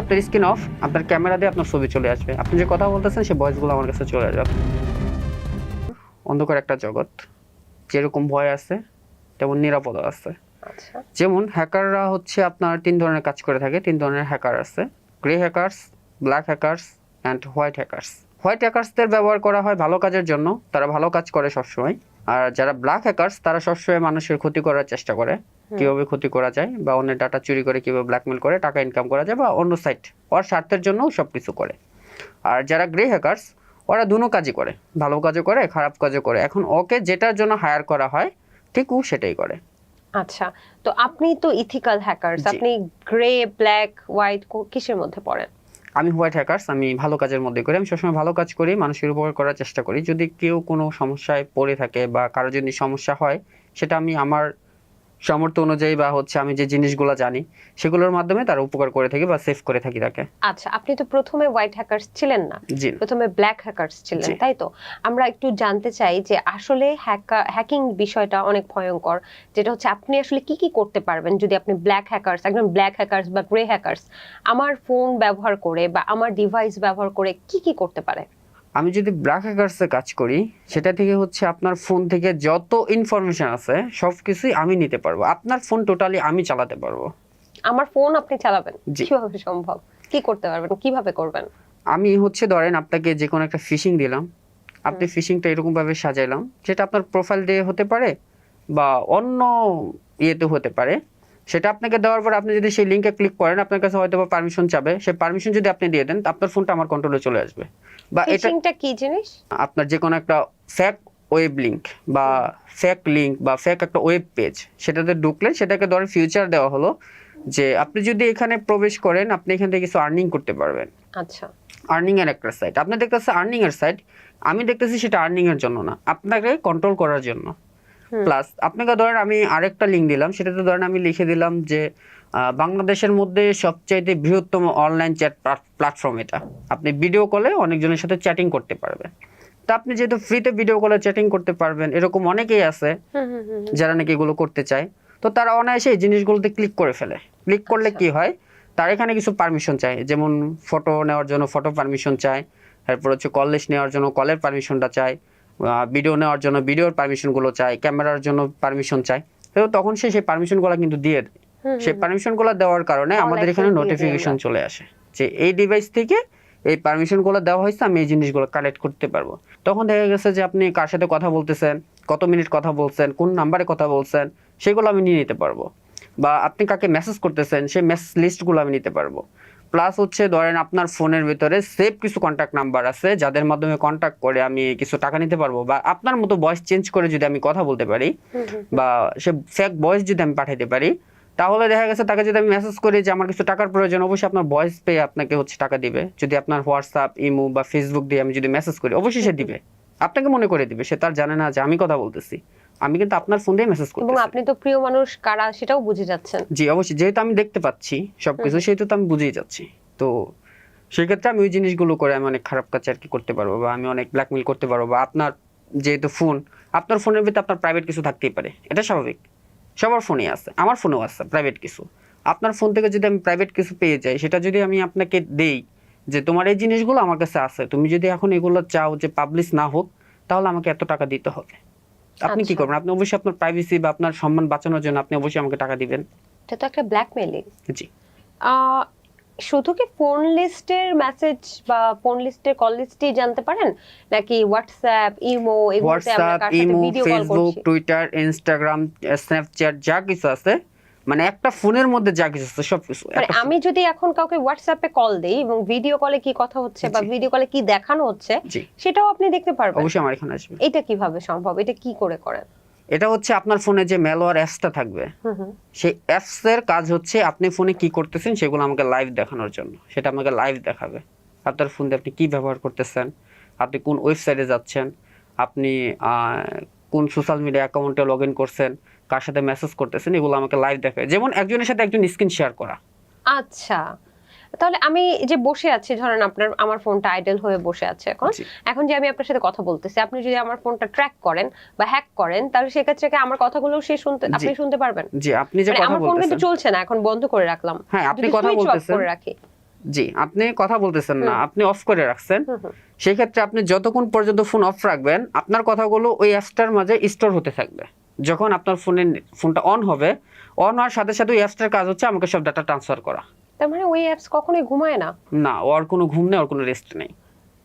আপনার screen off আপনার camera দিয়ে আপনার ছবি চলে আসবে। আপনি যে কথা বলতেছেন সেই ভয়েসগুলো আমার কাছে চলে আসবে। অন্ধকার একটা জগৎ যেরকম ভয় আছে তেমন নিরাপদ আছে। আচ্ছা। যেমন হ্যাকাররা হচ্ছে আপনার তিন ধরনের কাজ করে থাকে তিন ধরনের হ্যাকার আছে। Grey hackers black hackers and white hackers white হ্যাকার্সদের ব্যবহার করা হয় ভালো কাজের জন্য তারা ভালো কাজ করে সবসময়। আর যারা ব্ল্যাক হ্যাকার্স তারা সবসময় মানুষের ক্ষতি করার চেষ্টা করে। কীভাবে ক্ষতি করা যায় বা অন্যের ডাটা চুরি করে কীভাবে ব্ল্যাকমেল করে টাকা ইনকাম করা যায় বা অন্য সাইট ওর স্বার্থের জন্য সব কিছু করে। আর যারা গ্রে হ্যাকার্স ওরা দুনো কাজই করে ভালো কাজও করে খারাপ কাজও করে। এখন ওকে যেটার জন্য হায়ার করা হয় ঠিক ও সেটাই করে। আচ্ছা তো আপনি তো ইথিক্যাল হ্যাকারস আপনি গ্রে ব্ল্যাক হোয়াইট কিসের মধ্যে পড়েন? আমি হোয়াইট হ্যাকার্স আমি ভালো কাজের মধ্যে করি আমি সবসময় ভালো কাজ করি মানুষের উপকার করার চেষ্টা করি। যদি কেউ কোনো সমস্যায় পড়ে থাকে বা কারও যদি সমস্যা হয় সেটা আমি আমার সামর্থ্য অনুযায়ী বা হচ্ছে আমি যে জিনিসগুলো জানি সেগুলোর মাধ্যমে তার উপকার করে থাকি বা সেভ করে থাকি তাকে। আচ্ছা আপনি তো প্রথমে হোয়াইট হ্যাকারস ছিলেন না। প্রথমে ব্ল্যাক হ্যাকারস ছিলেন তাই তো? আমরা একটু জানতে চাই যে আসলে হ্যাকিং বিষয়টা অনেক ভয়ঙ্কর যেটা হচ্ছে আপনি আসলে কি কি করতে পারবেন যদি আপনি ব্ল্যাক হ্যাকারস একদম ব্ল্যাক হ্যাকারস বা গ্রে হ্যাকারস আমার ফোন ব্যবহার করে বা আমার ডিভাইস ব্যবহার করে কি কি করতে পারে? আমি যদি ব্ল্যাক হ্যাকার্সে কাজ করি সেটা থেকে হচ্ছে আপনার ফোন থেকে যত ইনফরমেশন আছে সব কিছুই আমি নিতে পারব। আপনার ফোন টোটালি আমি চালাতে পারব। আমার ফোন আপনি চালাবেন। কীভাবে সম্ভব? কি করতে পারবেন? কীভাবে করবেন? আমি হচ্ছে ধরেন আপনাকে যে কোনো একটা ফিশিং দিলাম আপনি ফিশিংটা এরকম ভাবে সাজাইলাম যেটা আপনার প্রোফাইল দিয়ে হতে পারে বা অন্য ইয়েতে হতে পারে। সেটা আপনাকে দেওয়ার পর আপনি যদি সেই লিঙ্কে ক্লিক করেন আপনার কাছে হয়তো বা পারমিশন চাবে। সেই পারমিশন যদি আপনি দিয়ে দেন আপনার ফোনটা আমার কন্ট্রোলে চলে আসবে। বা এটা কি জিনিস? আপনার যে কোনো একটা ফ্যাক ওয়েব লিঙ্ক বা ফ্যাক লিঙ্ক বা ফ্যাক একটা ওয়েব পেজ সেটাতে ঢুকলে সেটাকে ধরেন ফিউচার দেওয়া হলো যে আপনি যদি এখানে প্রবেশ করেন আপনি এখান থেকে কিছু আর্নিং করতে পারবেন। আচ্ছা। আর্নিং এর একটা সাইট আপনি দেখতেছেন আর্নিং এর সাইট আমি দেখতেছি সেটা আর্নিং এর জন্য না আপনাকে কন্ট্রোল করার জন্য। প্লাস আপনাকে ধরেন আমি আরেকটা লিঙ্ক দিলাম সেটাতে ধরেন আমি লিখে দিলাম যে বাংলাদেশের মধ্যে সবচাইতে বৃহত্তম অনলাইন চ্যাট প্ল্যাটফর্ম এটা। আপনি ভিডিও কলে অনেকজনের সাথে চ্যাটিং করতে পারবেন। তা আপনি যেহেতু ফ্রিতে ভিডিও কলে চ্যাটিং করতে পারবেন এরকম অনেকেই আছে যারা নাকি এগুলো করতে চায়। তো তারা অনায়াসে এই জিনিসগুলোতে ক্লিক করে ফেলে। ক্লিক করলে আচ্ছা। কি হয়? তার এখানে কিছু পারমিশন চায় যেমন ফটো নেওয়ার জন্য ফটো পারমিশন চায় তারপর হচ্ছে কল লিস্ট নেওয়ার জন্য কলের পারমিশনটা চায় ভিডিও নেওয়ার জন্য ভিডিওর পারমিশনগুলো চায় ক্যামেরার জন্য পারমিশন চায় তো তখন সে সেই পারমিশনগুলো কিন্তু দিয়ে দেয়। সেই পারমিশনগুলো দেওয়ার কারণে আমাদের এখানে নোটিফিকেশন চলে আসে যে এই ডিভাইস থেকে এই পারমিশনগুলো দেওয়া হয়েছে আমি এই জিনিসগুলো কালেক্ট করতে পারব। তখন দেখা গেছে যে আপনি কার সাথে কথা বলতেছেন কত মিনিট কথা বলছেন কোন নাম্বারে কথা বলছেন সেগুলো আমি নিয়ে নিতে পারব। বা আপনি কাকে মেসেজ করতেছেন সেই মেসেজ লিস্টগুলো আমি নিতে পারব। প্লাস হচ্ছে ধরেন আপনার ফোনের ভিতরে সেভ কিছু কন্ট্যাক্ট নাম্বার আছে যাদের মাধ্যমে কন্ট্যাক্ট করে আমি কিছু টাকা নিতে পারব বা আপনার মতো ভয়েস চেঞ্জ করে যদি আমি কথা বলতে পারি বা সে ফেক ভয়েস যদি আমি পাঠাইতে পারি তাহলে দেখা গেছে তাকে যদি আমি মেসেজ করি যে আমার কিছু টাকার প্রয়োজন অবশ্যই আপনার ভয়েস পেয়ে আপনাকে হচ্ছে টাকা দিবে। যদি আপনার হোয়াটসঅ্যাপ ইমো বা ফেসবুক দিয়ে আমি যদি মেসেজ করি অবশ্যই সে দিবে। আপনাকে মনে করে দিবে সে তার জানে না যে আমি কথা বলতেছি। আমি কিন্তু আপনার ফোন দিয়ে মেসেজ এবং আপনি তো প্রিয় মানুষ কারা সেটাও বুঝে যাচ্ছেন। জি অবশ্যই। যেহেতু আমি দেখতে পাচ্ছি সবকিছু সেহেতু তো আমি বুঝেই যাচ্ছি। তো সেক্ষেত্রে আমি ওই জিনিসগুলো করে আমি অনেক খারাপ কাজ আর কি করতে পারব বা আমি অনেক ব্ল্যাকমেল করতে পারব বা আপনার যেহেতু ফোন আপনার ফোনের ভিতরে আপনার প্রাইভেট কিছু থাকতেই পারে। এটা স্বাভাবিক। সবার ফোনে আছে। আমার ফোনেও আছে প্রাইভেট কিছু। আপনার ফোন থেকে যদি আমি প্রাইভেট কিছু পেয়ে যাই সেটা যদি আমি আপনাকে দেই যে তোমার এই জিনিসগুলো আমার কাছে আছে তুমি যদি এখন এগুলো চাও যে পাবলিশ না হোক তাহলে আমাকে এত টাকা দিতে হবে। আপনি কি আচ্ছা। করবেন? আপনি অবশ্যই আপনার প্রাইভেসি বা আপনার সম্মান বাঁচানোর জন্য আপনি অবশ্যই আমাকে টাকা দিবেন। এটা তো একটা ব্ল্যাকমেলিং জি। শুধু কি ফোন লিস্টের মেসেজ বা ফোন লিস্টের কল লিস্টই জানতে পারেন? নাকি হোয়াটসঅ্যাপ ইমো এগুলোতে আমরা হোয়াটসঅ্যাপ কার সাথে ইমো ভিডিও কল ফেসবুক করছি? টুইটার ইনস্টাগ্রাম স্ন্যাপচ্যাট যা কিছু আছে মানে একটা ফোনের মধ্যে যা কিছু সব কিছু মানে আমি যদি এখন কাউকে হোয়াটসঅ্যাপে কল দেই এবং ভিডিও কলে কি কথা হচ্ছে বা ভিডিও কলে কি দেখানো হচ্ছে সেটাও আপনি দেখতে পারবেন। অবশ্যই আমার এখানে আসবে। এটা কীভাবে সম্ভব? এটা কি করে করেন? এটা হচ্ছে আপনার ফোনে যে ম্যালওয়্যার অ্যাপসটা থাকবে সেই অ্যাপসের কাজ হচ্ছে আপনি ফোনে কি করতেছেন সেগুলো আমাকে লাইভ দেখানোর জন্য। সেটা আমাকে লাইভ দেখাবে। আপনার ফোন দিয়ে আপনি কি ব্যবহার করতেছেন আপনি কোন ওয়েবসাইটে যাচ্ছেন আপনি আহ, কোন সোশ্যাল মিডিয়া অ্যাকাউন্টে লগ ইন করছেন কার সাথে মেসেজ করতেছেন এগুলো আমাকে লাইভ দেখাবে যেমন একজনের সাথে একজন স্ক্রিন শেয়ার করা। আচ্ছা। তাহলে আমি যে বসে আছি ধরেন আপনার আমার ফোনটা আইডল হয়ে বসে আছে এখন। এখন যে আমি আপনার সাথে কথা বলতেছি আপনি যদি আমার ফোনটা ট্র্যাক করেন বা হ্যাক করেন তাহলে সেক্ষেত্রে কি আমার কথাগুলো সে শুনতে আপনি শুনতে পারবেন? জি আপনি যে মানে কথা আমার ফোন কিন্তু চলছে না এখন বন্ধ করে রাখলাম। হ্যাঁ আপনি কথা বলতেছেন। করে রাখি। জি আপনি কথা বলতেছেন না আপনি অফ করে রাখছেন। সেই ক্ষেত্রে আপনি যতক্ষণ পর্যন্ত ফোন অফ রাখবেন আপনার কথাগুলো ওই অ্যাপসটার মাঝে স্টোর হতে থাকবে। যখন আপনার ফোনে ফোনটা অন হবে অন হওয়ার সাথে সাথে ওই অ্যাপসটার কাজ হচ্ছে আমাকে সব ডাটা ট্রান্সফার করা। তার মানে ওই অ্যাপস কখনোই ঘুমায় না? না ওর কোনো ঘুম নেই ওর কোনো রেস্ট নেই।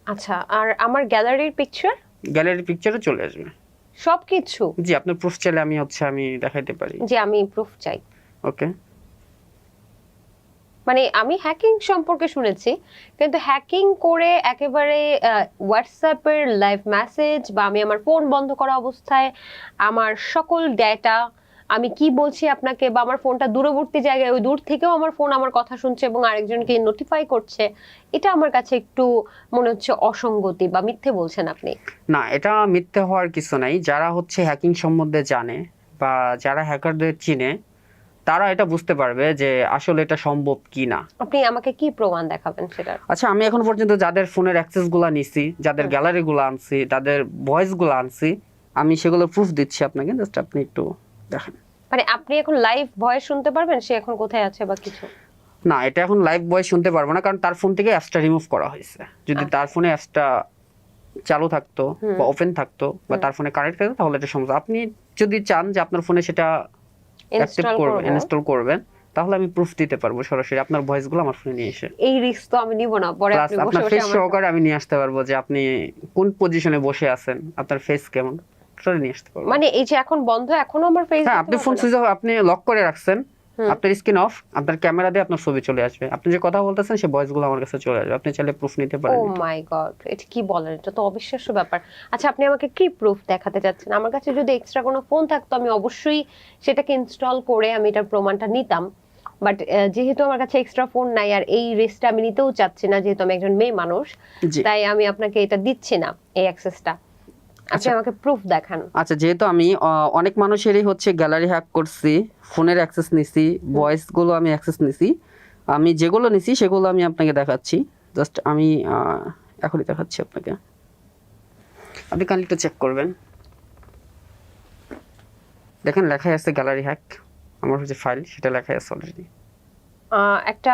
আচ্ছা আর আমার গ্যালারির পিকচার গ্যালারির পিকচারও চলে আসবে। সবকিছু? জি আপনার প্রুফ চাইলে আমি হচ্ছে আমি দেখাইতে পারি। জি আমি প্রুফ চাই। ওকে মানে আমি হ্যাকিং সম্পর্কে শুনেছি, কিন্তু হ্যাকিং করে একেবারে হোয়াটসঅ্যাপের লাইভ মেসেজ বা আমি আমার ফোন বন্ধ করা অবস্থায় আমার সকল ডেটা আমি কি বলছি আপনাকে বা আমার ফোনটা দূরবর্তী জায়গায়, ওই দূর থেকেও আমার ফোন আমার কথা শুনছে এবং আরেকজনকে নোটিফাই করছে, এটা আমার কাছে একটু মনে হচ্ছে অসঙ্গতি বা মিথ্যে বলছেন আপনি। না, এটা মিথ্যে হওয়ার কিছু নাই। যারা হচ্ছে হ্যাকিং সম্বন্ধে জানে বা যারা হ্যাকারদের চিনে তারা এটা বুঝতে পারবে যে আসলে এটা সম্ভব কি না আপনি আমাকে কি প্রমাণ দেখাবেন সেটার? আচ্ছা আমি এখন পর্যন্ত যাদের ফোনের অ্যাক্সেসগুলা নিছি যাদের গ্যালারি গুলো আনছি তাদের ভয়েসগুলো আনছি আমি সেগুলো প্রুফ দিচ্ছি আপনাকে জাস্ট আপনি একটু দেখেন। মানে আপনি এখন লাইভ ভয়েস শুনতে পারবেন? সে এখন কোথায় আছে বা কিছু? না এটা এখন লাইভ ভয়েস শুনতে পারব না কারণ তার ফোন থেকে অ্যাপসটা রিমুভ করা হয়েছে। যদি আচ্ছা। তার ফোনে অ্যাপসটা চালু থাকতো বা ওপেন থাকতো বা তার ফোনে কানেক্ট থাকতো তাহলে এটা সমস্যা আপনি যদি চান যে আপনার ফোনে সেটা অ্যাক্টিভ ইনস্টল করবেন ইনস্টল করবেন তাহলে আমি প্রুফ দিতে পারব সরাসরি। আপনার ভয়েসগুলো আমার ফোনে নিয়ে এসে। এই রিস্ক তো আমি নিব না। পরে আপনি বসে আপনার বসে ফেস সহকারে আমি নিয়ে আসতে পারব যে আপনি কোন পজিশনে বসে আছেন আপনার ফেস কেমন? সেটা নিয়ে আসতে পারব। মানে এই যে এখন বন্ধ এখনও আমার ফেস হ্যাঁ আপনি ফোন সুইচ অফ আপনি লক করে রাখছেন। আপনার স্ক্রিন অফ আপনার ক্যামেরা দিয়ে আপনার ছবি চলে আসবে। আপনি যে কথা বলতেছেন সেই ভয়েসগুলো আমার কাছে চলে আসবে। আপনি চাইলে প্রুফ নিতে পারেন ও মাই গড এটা কি বলেন? এটা তো অবিশ্বাস্য ব্যাপার। আচ্ছা আপনি আমাকে কি প্রুফ দেখাতে চাচ্ছেন? আমার কাছে যদি এক্সট্রা কোনো ফোন থাকতো আমি অবশ্যই সেটাকে ইনস্টল করে আমি এটার প্রমাণটা নিতাম। বাট যেহেতু আমার কাছে এক্সট্রা ফোন নাই আর এই রিস্কটা আমি নিতেও চাচ্ছি না যেহেতু আমি একজন মেয়ে মানুষ তাই আমি আপনাকে এটা দিচ্ছি না এই অ্যাক্সেসটা আপনি আচ্ছা। আমাকে প্রুফ দেখান। আচ্ছা যেহেতু আমি অনেক মানুষেরই হচ্ছে গ্যালারি হ্যাক করছি ফোনের অ্যাক্সেস নিছি ভয়েসগুলো আমি অ্যাক্সেস নিছি আমি যেগুলো নিছি সেগুলো আমি আপনাকে দেখাচ্ছি। জাস্ট আমি এখনই দেখাচ্ছি আপনাকে। আপনি একটু চেক করবেন। দেখেন লেখাই আছে গ্যালারি হ্যাক আমার হচ্ছে ফাইল সেটা লেখাই আছে অলরেডি একটা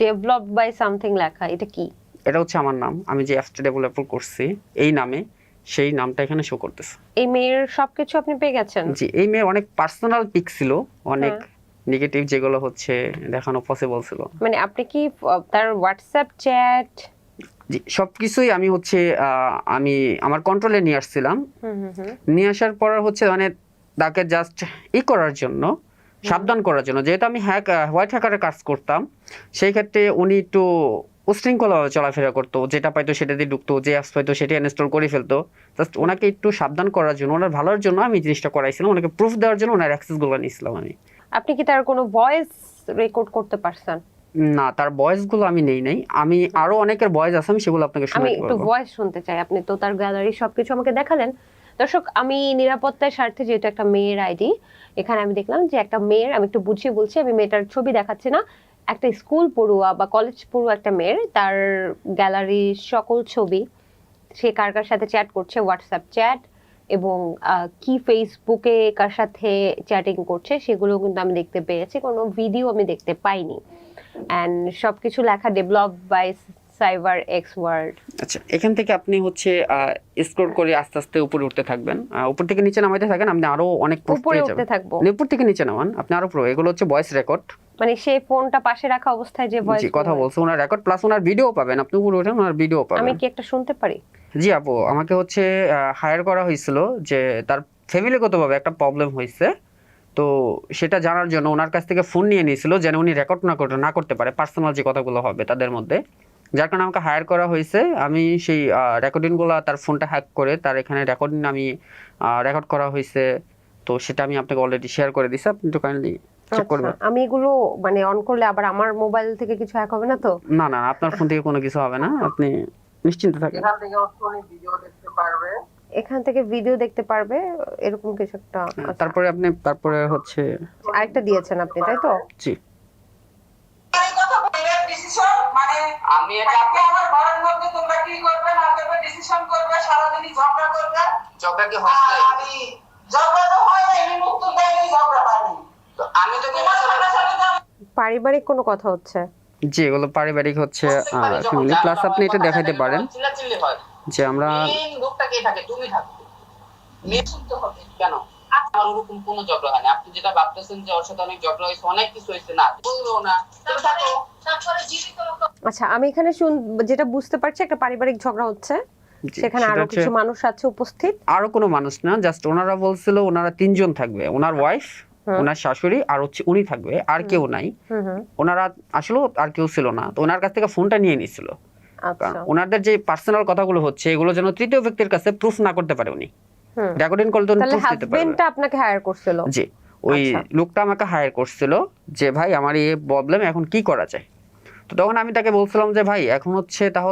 ডেভেলপ বাই সামথিং লেখা এটা কি? এটা হচ্ছে আমার নাম। আমি যে অ্যাপসটা ডেভেলপ করছি এই নামে। সেই নামটা এখানে শো করতেছে। এই মেয়ের সবকিছু আপনি পেয়ে গেছেন? জি এই মেয়ের অনেক পার্সোনাল পিক ছিল অনেক হ্যাঁ। নেগেটিভ যেগুলো হচ্ছে দেখানো পসিবল ছিল। মানে আপনি কি তার হোয়াটসঅ্যাপ চ্যাট জি সবকিছুই আমি হচ্ছে আমি আমার কন্ট্রোলে নিয়ে আসছিলাম। নিয়ে আসার পর হচ্ছে মানে তাকে জাস্ট ই করার জন্য সাবধান করার জন্য যেহেতু আমি হ্যাক হোয়াইট হ্যাকারের কাজ করতাম সেই ক্ষেত্রে উনি একটু উশৃঙ্খলভাবে চলাফেরা করতো যেটা পাইতো সেটা দিয়ে ঢুকতো যে অ্যাপস পাইতো সেটা ইনস্টল করে ফেলতো। জাস্ট ওনাকে একটু সাবধান করার জন্য ওনার ভালোর জন্য আমি জিনিসটা করাইছিলাম ওনাকে প্রুফ দেওয়ার জন্য ওনার অ্যাক্সেসগুলো নিয়েছিলাম আমি। আপনি কি তার কোনো ভয়েস রেকর্ড করতে পারছেন? না তার ভয়েসগুলো আমি নেই নাই। আমি আরও অনেকের ভয়েস আছে আমি সেগুলো আপনাকে আমি একটু ভয়েস শুনতে চাই আপনি তো তার গ্যালারি সবকিছু আমাকে দেখালেন। দর্শক আমি নিরাপত্তার স্বার্থে যেহেতু একটা মেয়ের আইডি এখানে আমি দেখলাম যে একটা মেয়ের আমি একটু বুঝিয়ে বলছি আমি মেয়েটার ছবি দেখাচ্ছি না। একটা স্কুল পড়ুয়া বা কলেজ পড়ুয়া একটা মেয়ের তার গ্যালারির সকল ছবি সে কার কার সাথে চ্যাট করছে? হোয়াটসঅ্যাপ চ্যাট এবং কি ফেসবুকে কার সাথে চ্যাটিং করছে সেগুলো কিন্তু আমি দেখতে পেয়েছি। কোনো ভিডিও আমি দেখতে পাইনি। অ্যান্ড সব কিছু লেখা develop by cyber X word. আচ্ছা এখান থেকে আপনি হচ্ছে স্ক্রল করে আস্তে আস্তে উপরে উঠতে থাকবেন। উপর থেকে নিচে নামাইতে থাকেন আপনি আরও অনেক উপরে উঠতে থাকব। উপর থেকে নিচে নামান আপনি আরও প্রো এগুলো হচ্ছে ভয়েস রেকর্ড মানে সেই ফোনটা পাশে রাখা অবস্থায় যে ভয়েস জি কথা বলছে ওনার রেকর্ড প্লাস ওনার ভিডিও পাবেন। আপনি উপরে উঠেন ওনার ভিডিও পাবেন। আমি কি একটা শুনতে পারি? জি আপু আমাকে হচ্ছে হায়ার করা হয়েছিল যে তার ফ্যামিলিগতভাবে একটা প্রবলেম হয়েছে। তো সেটা জানার জন্য ওনার কাছ থেকে ফোন নিয়ে নিয়েছিল যেন উনি রেকর্ড না করতে না করতে পারে পার্সোনাল যে কথাগুলো হবে তাদের মধ্যে। যার কারণে আমাকে হায়ার করা হয়েছে। আমি সেই রেকর্ডিংগুলো তার ফোনটা হ্যাক করে তার এখানে রেকর্ডিং আমি রেকর্ড করা হয়েছে। তো সেটা আমি আপনাকে অলরেডি শেয়ার করে দিছি আপনি একটু কাইন্ডলি চেক করবেন। আচ্ছা, আমি এগুলো মানে অন করলে আবার আমার মোবাইল থেকে কিছু হ্যাক হবে না তো? না না আপনার ফোন থেকে কোনো কিছু হবে না আপনি নিশ্চিন্ত থাকেন। এখান থেকে ভিডিও দেখতে পারবে এখান থেকে ভিডিও দেখতে পারবে এরকম কিছু একটা আচ্ছা। তারপরে আপনি তারপরে হচ্ছে আরেকটা দিয়েছেন আপনি তাই তো? জি। আমি এটা আমার ঘরের মধ্যে তোমরা কি করবে? না করবে? ডিসিশন করবে? সারাদিনই ঝগড়া করবে? ঝগড়া কি হচ্ছে? আমি ঝগড়া তো হয় না এমনি মুক্ত ঝগড়া তো আমি তো তোমার সাথে সাথে পারিবারিক কোনো কথা হচ্ছে? জি এগুলো পারিবারিক হচ্ছে ফ্যামিলি প্লাস আপনি হয়, এটা দেখাইতে পারেন যে আমরা মেইন লোকটা কে থাকে? তুমি থাকো। মেয়ে শুনতে হবে। কেন? আমার ওরকম কোনো ঝগড়া হয় না। আপনি যেটা ভাবতেছেন যে ওর সাথে অনেক ঝগড়া হয়েছে অনেক কিছু হয়েছে না বলল না। তুমি থাকো। আচ্ছা আমি এখানে শুন যেটা বুঝতে পারছি একটা পারিবারিক ঝগড়া হচ্ছে। সেখানে আরও কিছু মানুষ আছে উপস্থিত। আরও কোনো মানুষ না জাস্ট ওনারা বলছিল ওনারা তিনজন থাকবে ওনার ওয়াইফ ওনার শাশুড়ি আর হচ্ছে উনি থাকবে আর কেউ নাই। ওনারা আসলেও আর কেউ ছিল না তো ওনার কাছ থেকে ফোনটা নিয়ে নিছিল। আচ্ছা। ওনাদের যে পার্সোনাল কথাগুলো হচ্ছে এগুলো যেন তৃতীয় ব্যক্তির কাছে প্রুফ না করতে পারে উনি। রেকর্ডিং কল তো প্রুফ দিতে পারবে। হাজবেন্ডটা আপনাকে হায়ার করছিল। জি ওই আচ্ছা। লোকটা আমাকে হায়ার করছিল যে ভাই আমার এই প্রবলেম এখন কি করা যায়? তো তখন আমি তাকে বলছিলাম যে ভাই এখন হচ্ছে তাহলে